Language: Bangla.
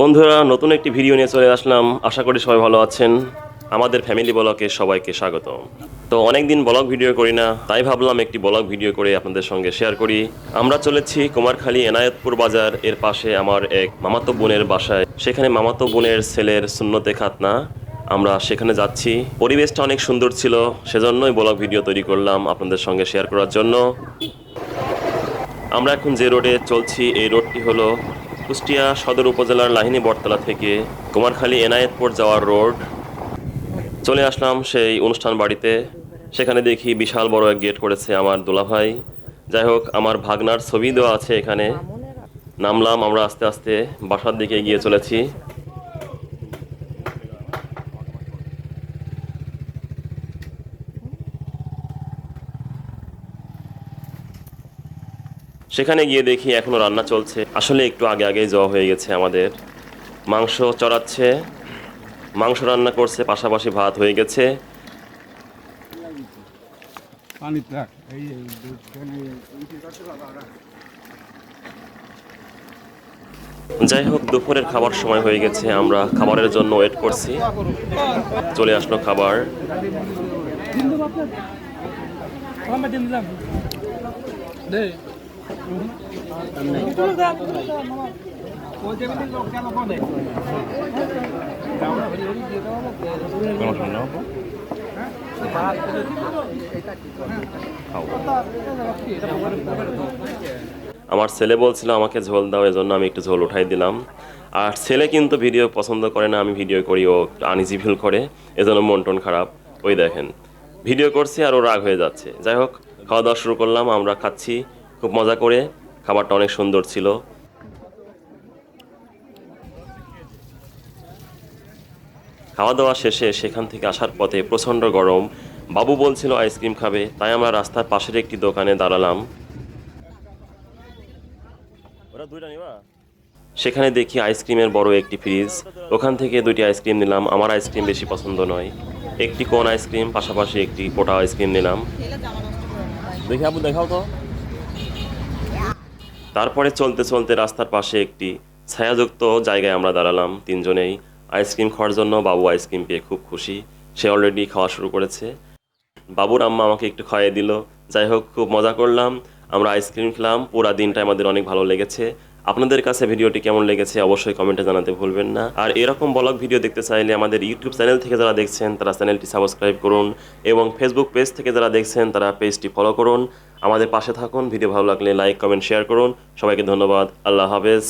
বন্ধুরা, নতুন একটি ভিডিও নিয়ে চলে আসলাম। আশা করি সবাই ভালো আছেন। আমাদের ফ্যামিলি ব্লকে সবাইকে স্বাগত তো অনেকদিন ব্লগ ভিডিও করি না, তাই ভাবলাম একটি ব্লগ ভিডিও করে আপনাদের সঙ্গে শেয়ার করি। আমরা চলেছি কুমারখালী এনায়েতপুর বাজার। এর পাশে আমার এক মামাতো বোনের বাসায়। সেখানে মামাতো বোনের ছেলের শূন্যতে খাতনা। আমরা সেখানে যাচ্ছি। পরিবেশটা অনেক সুন্দর ছিল। সেজন্যই ব্লগ ভিডিও তৈরি করলাম আপনাদের সঙ্গে শেয়ার করার জন্য। আমরা এখন যে রোডে চলছি, এই রোডটি হলো কুষ্টিয়া সদর উপজেলার লাহিনী বটতলা থেকে কুমারখালী এনায়েতপুর যাওয়ার রোড। চলে আসলাম সেই অনুষ্ঠান বাড়িতে। সেখানে দেখি বিশাল বড় এক গেট করেছে আমার দোলাভাই। যাই হোক, আমার ভাগনার ছবি দেওয়া আছে এখানে। নামলাম, আমরা আস্তে আস্তে বাসার দিকে গিয়ে চলেছি। সেখানে গিয়ে দেখি এখনও রান্না চলছে। আসলে একটু আগে আগেই যাওয়া হয়ে গেছে আমাদের। মাংস চড়াচ্ছে মাংস রান্না করছে পাশাপাশি ভাত হয়ে গেছে। যাই হোক দুপুরের খাবার সময় হয়ে গেছে আমরা খাবারের জন্য ওয়েট করছি। চলে আসলো খাবার। আমার ছেলে বলছিল, আমাকে ঝোল দাও, এজন্য আমি একটু ঝোল উঠাই দিলাম। আর ছেলে কিন্তু ভিডিও পছন্দ করে না, আমি ভিডিও করি, ও আনিজি ফিল করে, এজন্য মন টন খারাপ। ওই দেখেন, ভিডিও করছি আর ও রাগ হয়ে যাচ্ছে। যাই হোক, খাওয়া দাওয়া শুরু করলাম, আমরা খাচ্ছি। খুব মজা করে খাবারটা অনেক সুন্দর ছিল। খাওয়া দাওয়া শেষে সেখান থেকে আসার পথে প্রচণ্ড গরম। বাবু বলছিল আইসক্রিম খাবে, তাই আমরা রাস্তার পাশের একটি দোকানে দাঁড়ালাম। সেখানে দেখি আইসক্রিমের বড় একটি ফ্রিজ। ওখান থেকে দুটি আইসক্রিম নিলাম, আমার আইসক্রিম বেশি পছন্দ নয়। একটি কোন আইসক্রিম, পাশাপাশি একটি পোটা আইসক্রিম নিলাম। দেখি আপু, দেখাও তো। তারপরে চলতে চলতে রাস্তার পাশে একটি ছায়াযুক্ত জায়গায় আমরা দাঁড়ালাম তিনজনেই। আইসক্রিম খাওয়ার জন্য বাবু আইসক্রিম পেয়ে খুব খুশি। সে অলরেডি খাওয়া শুরু করেছে। বাবুর আম্মা আমাকে একটু খাইয়ে দিল। যাই হোক, খুব মজা করলাম। আমরা আইসক্রিম খেলাম। পুরা দিনটা আমাদের অনেক ভালো লেগেছে। আপনাদের কাছে ভিডিওটি কেমন লেগেছে অবশ্যই কমেন্টে জানাতে ভুলবেন না। আর এরকম ব্লগ ভিডিও দেখতে চাইলে আমাদের ইউটিউব চ্যানেল থেকে যারা দেখছেন, তারা চ্যানেলটি সাবস্ক্রাইব করুন এবং ফেসবুক পেজ থেকে যারা দেখছেন, তারা পেজটি ফলো করুন। আমাদের পাশে থাকুন ভিডিও ভালো লাগলে লাইক কমেন্ট শেয়ার করুন। সবাইকে ধন্যবাদ আল্লাহ হাফেজ।